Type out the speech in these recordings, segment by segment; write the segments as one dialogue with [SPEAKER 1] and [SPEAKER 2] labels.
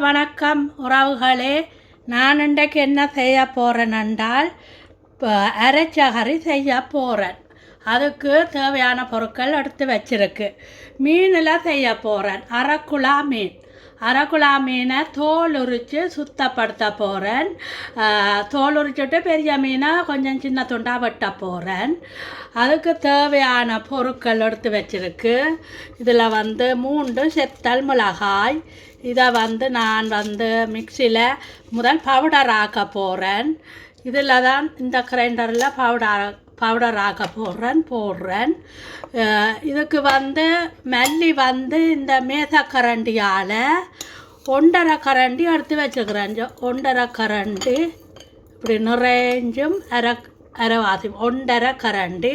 [SPEAKER 1] வணக்கம் உறவுகளே. நான் இன்றைக்கு என்ன செய்ய போகிறேன் என்றால் இப்போ அரைச்சகரி செய்ய போகிறேன் அதுக்கு தேவையான பொருட்கள் எடுத்து வச்சிருக்கு. மீனில் செய்ய போகிறேன் அரைக்குழா மீன். அரைக்குழா மீனை தோல் உரித்து சுத்தப்படுத்த போகிறேன் தோல் உரிச்சுட்டு பெரிய மீனை கொஞ்சம் சின்ன துண்டாக வெட்ட போகிறேன் அதுக்கு தேவையான பொருட்கள் எடுத்து வச்சிருக்கு. இதில் வந்து மூன்று செத்தல் மிளகாய். இதை வந்து நான் வந்து மிக்சியில் முதல் பவுடர் ஆக்க போகிறேன் இதில் தான் இந்த கிரைண்டரில் பவுடர் பவுடர் ஆக்க போடுறேன் போடுறேன் இதுக்கு வந்து மல்லி வந்து இந்த மேசக்கரண்டியால் ஒன்றரை கரண்டி எடுத்து வச்சுக்கிறேன். ஒன்றரை கரண்டி இப்படி நிறைஞ்சும் அரை அரைவாசி ஒன்றரை கரண்டி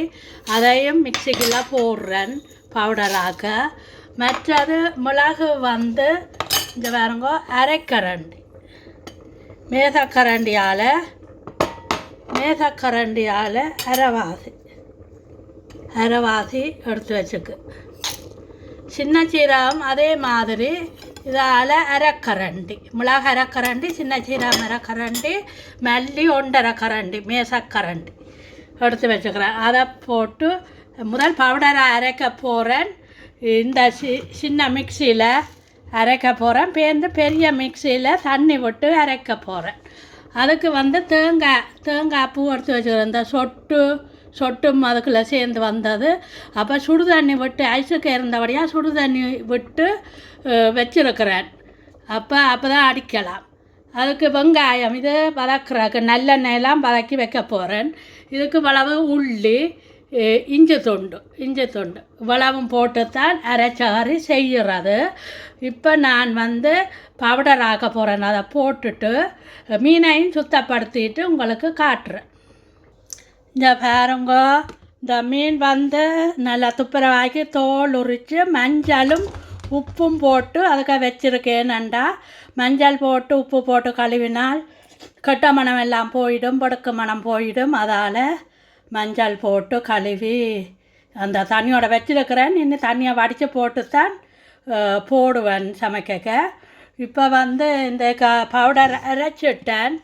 [SPEAKER 1] அதையும் மிக்சிக்குள்ள போடுறேன் பவுடராக்க மற்றது மிளகு வந்து இந்த பாருங்க அரைக்கரண்டி. கரண்டியால் மேகக்கரண்டியால் அரைவாசி அரைவாசி எடுத்து வச்சுக்கு. சின்ன சீரகம் அதே மாதிரி இதால் அரைக்கரண்டி மிளகு அரைக்கரண்டி சின்ன சீரகம் அரைக்கரண்டி மல்லி ஒன்றரை கரண்டி மேசக்கரண்டி எடுத்து வச்சுக்கிறேன். அதை போட்டு முதல் பவுடரை அரைக்க போகிறேன் இந்த சி சின்ன மிக்சியில் அரைக்க போகிறேன் பேருந்து பெரிய மிக்சியில் தண்ணி விட்டு அரைக்க போகிறேன் அதுக்கு வந்து தேங்காய் தேங்காய் பூ எடுத்து வச்சுருந்த இந்த சொட்டு சொட்டும் அதுக்குள்ளே சேர்ந்து வந்தது. அப்போ சுடு தண்ணி விட்டு ஐஸுக்கு இருந்தபடியாக சுடு தண்ணி விட்டு வச்சிருக்கிறேன். அப்போ அப்போ தான் அடிக்கலாம். அதுக்கு வெங்காயம் இது வதக்குறதுக்கு நல்லெண்ணெயெல்லாம் வதக்கி வைக்க போகிறேன் இதுக்கு வளவு உள்ளி இஞ்சி துண்டு இஞ்சி துண்டு. இவ்வளவும் போட்டுத்தான் அரைச்சாரி செய்கிறது. இப்போ நான் வந்து பவுடர் ஆக்க போகிறேன். அதை போட்டுட்டு மீனையும் சுத்தப்படுத்திட்டு உங்களுக்கு காட்டுறேன். இந்த பாருங்க இந்த மீன் வந்து நல்லா துப்புரவாக்கி தோல் உரித்து மஞ்சளும் உப்பும் போட்டு அதுக்கு வச்சுருக்கேனண்டா மஞ்சள் போட்டு உப்பு போட்டு கழுவினால் கெட்ட மணம் எல்லாம் போயிடும் படுக்கு மணம் போயிடும். அதால் மஞ்சள் போட்டு கழுவி அந்த தண்ணியோட வச்சிருக்கிறேன். இன்னும் தண்ணியை வடித்து போட்டு தான் போடுவேன் சமைக்க இப்போ வந்து இந்த க பவுடர் அரைச்சிட்டேன்.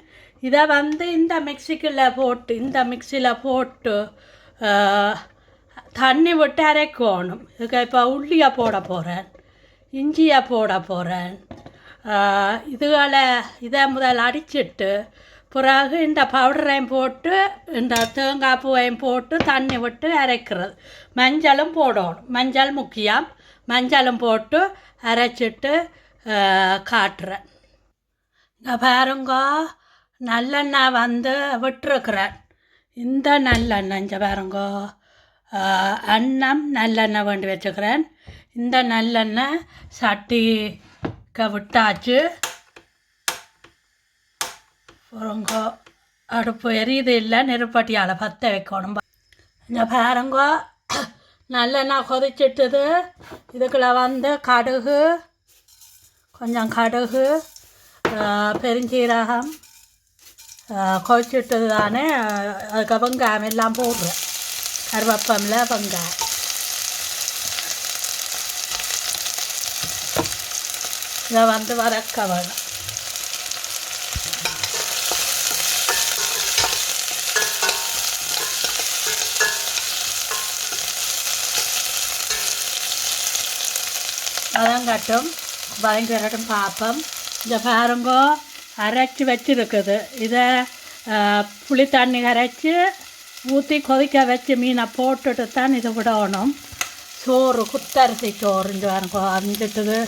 [SPEAKER 1] இதை வந்து இந்த மிக்சிக்குள்ள போட்டு இந்த மிக்சியில் போட்டு தண்ணி விட்டு அரைக்கணும். இதுக்கு இப்போ உள்ளியை போட போகிறேன் இஞ்சியை போட போகிறேன் இதுகளை இதை முதல் அடிச்சிட்டு பிறகு இந்த பவுடரையும் போட்டு இந்த தேங்காய் பூவையும் போட்டு தண்ணி விட்டு அரைக்கிறது. மஞ்சளும் போடணும். மஞ்சள் முக்கியம். மஞ்சளும் போட்டு அரைச்சிட்டு காட்டுறேன். இங்கே பாருங்க நல்லெண்ணெய் வந்து விட்டுருக்குறேன். இந்த நல்லெண்ணெய் இங்கே பாருங்க. அன்னம் நல்லெண்ணெய் வேண்டி வச்சுக்கிறேன். இந்த நல்லெண்ணெய் சட்டிக்க விட்டாச்சு. பாருங்கோ அடுப்பு எரியுது இல்லை நெருப்பட்டியால் பற்ற வைக்கணும் இங்கே பாருங்கோ நல்லெண்ணெய் கொதிச்சிட்டுது. இதுக்குள்ள வந்து கடுகு கொஞ்சம் கடுகு பெருஞ்சீரகம் கொதிச்சுட்டது தானே. அதுக்கு வெங்காயம் எல்லாம் போடுறேன் கருவேப்பமில் வெங்காயம். இதை வந்து வரக்க வேணும். வதங்கட்டும் வதங்கி வரட்டும் பார்ப்போம் இந்த பாருங்க அரைச்சி வச்சிருக்குது இதை புளி தண்ணி அரைச்சி ஊற்றி கொதிக்க வச்சு மீனை போட்டுட்டு தான் இது விடணும் சோறு குத்தரிசி சோறு இந்த பாருங்க அஞ்சிட்டுது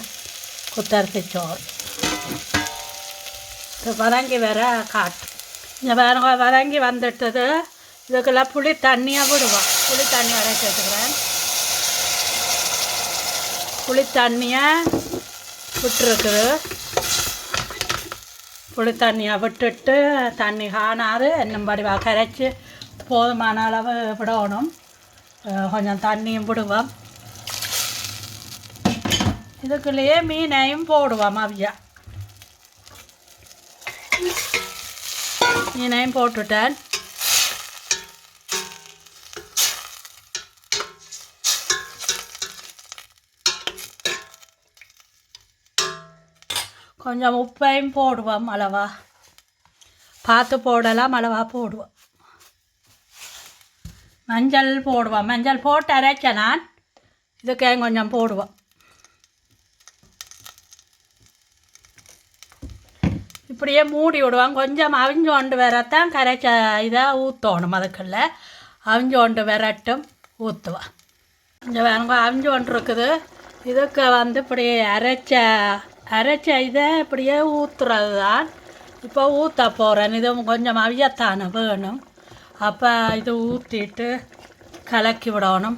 [SPEAKER 1] குத்தரிசி சோறு இது வதங்கி வர காட்டு இந்த பாருங்க வதங்கி வந்துட்டது இதுக்கெல்லாம் புளி தண்ணியாக விடுவோம் புளி தண்ணி அரைச்சி வச்சுக்கிறேன் புளி தண்ணியை விட்டுருக்குது. புளி தண்ணியை விட்டுட்டு தண்ணி காணாது. என்னம்படிவாக கரைச்சி போதுமான அளவு விடணும். கொஞ்சம் தண்ணியும் விடுவோம். இதுக்குள்ளேயே மீனையும் போடுவோம் அவியா. மீனையும் போட்டுட்டேன். கொஞ்சம் உப்பையும் போடுவோம் அளவா. பார்த்து போடலாம் அளவா போடுவோம். மஞ்சள் போடுவோம். மஞ்சள் போட்டு அரைச்ச நான் இதுக்கே கொஞ்சம் போடுவோம். இப்படியே மூடி விடுவோம். கொஞ்சம் அவிஞ்சு கொண்டு வரத்தான் கரைச்ச இதாக ஊற்றணும் அதுக்குள்ள. அவிஞ்சு கொண்டு வரட்டும் கொஞ்சம் வேணுங்க அவிஞ்சு கொண்டு இருக்குது. இதுக்கு வந்து இப்படி அரைச்ச அரைச்சி இதை இப்படியே ஊற்றுறது தான் இப்போ ஊற்ற போகிறேன் இது கொஞ்சம் அவியத்தானே வேணும். அப்போ இது ஊற்றிட்டு கலக்கி விடணும்.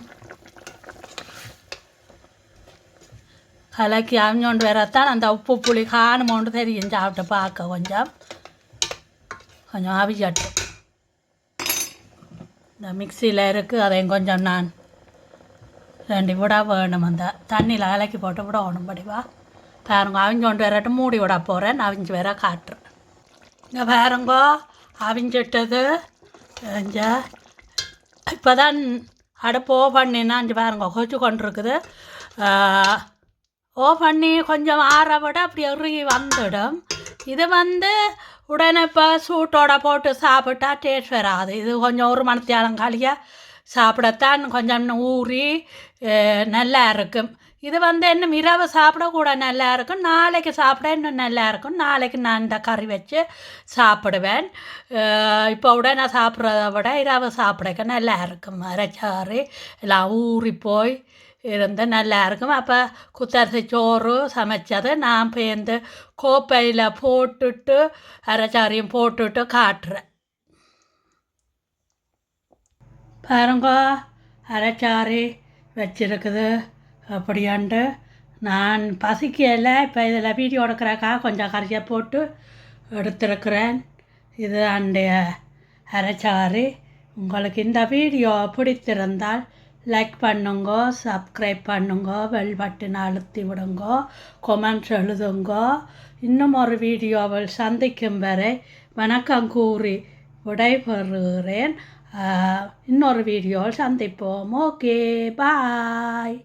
[SPEAKER 1] கலக்கி அவிஞ்சோண்டு வரத்தான் அந்த உப்பு புளி காணுமோண்டு தெரியும். சாப்பிட்டு பார்க்க கொஞ்சம். கொஞ்சம் அவிச்சட்டும் இந்த மிக்சியில் இருக்குது அதையும் கொஞ்சம் நான் ரெண்டு விட வேணும். அந்த தண்ணியில் கலக்கி போட்டு விடணும். படிவா. பாருங்க கொண்டு வரட்டும் மூடி விட போகிறேன் அவிஞ்சு வர காட்டுறேன். இங்கே பாருங்கோ அவிஞ்சிட்டது. இங்கே இப்போ தான் அடுப்பு ஓ பண்ணினா இங்கே பாருங்க கொச்சு கொண்டிருக்குது. ஓ பண்ணி கொஞ்சம் ஆற விட அப்படி இறுகி வந்துடும். இது வந்து உடனே இப்போ சூட்டோட போட்டு சாப்பிட்டா டேஸ்ட் வராது. இது கொஞ்சம் ஒரு மணத்தியாலம் காலியாக சாப்பிடத்தான் கொஞ்சம் ஊறி நல்லா இருக்கும். இது வந்து இன்னும் இரவு சாப்பிட கூட நல்லா இருக்கும். நாளைக்கு சாப்பிட இன்னும் நல்லா இருக்கும். நாளைக்கு நான் இந்த கறி வச்சு சாப்பிடுவேன். இப்போ இப்போ உடனே சாப்பிட்றத விட இரவு சாப்பிடக்க நல்லா இருக்கும். அரைச்சாறு எல்லாம் ஊறி போய் இருந்து நல்லா இருக்கும். அப்போ குத்தரிசி சோறு சமைச்சது. நான் பேர்ந்து கோப்பையில் போட்டுட்டு அரைச்சாரையும் போட்டுட்டு காட்டுறேன். பாருங்க அரைச்சாறு வச்சிருக்குது. அப்படியாண்டு நான் பசிக்கல இப்போ இதில் வீடியோ எடுக்கிறக்காக கொஞ்சம் கறியை போட்டு எடுத்திருக்கிறேன். இது அண்டைய அரைச்சாறு உங்களுக்கு இந்த வீடியோ பிடித்திருந்தால் லைக் பண்ணுங்க சப்ஸ்கிரைப் பண்ணுங்க பெல் பட்டன் அழுத்தி விடுங்க கொமெண்ட்ஸ் எழுதுங்க. இன்னும் ஒரு வீடியோவில் சந்திக்கும் வரை வணக்கம் கூறி விடைபெறுகிறேன். இன்னொரு வீடியோவில் சந்திப்போம். Okay bye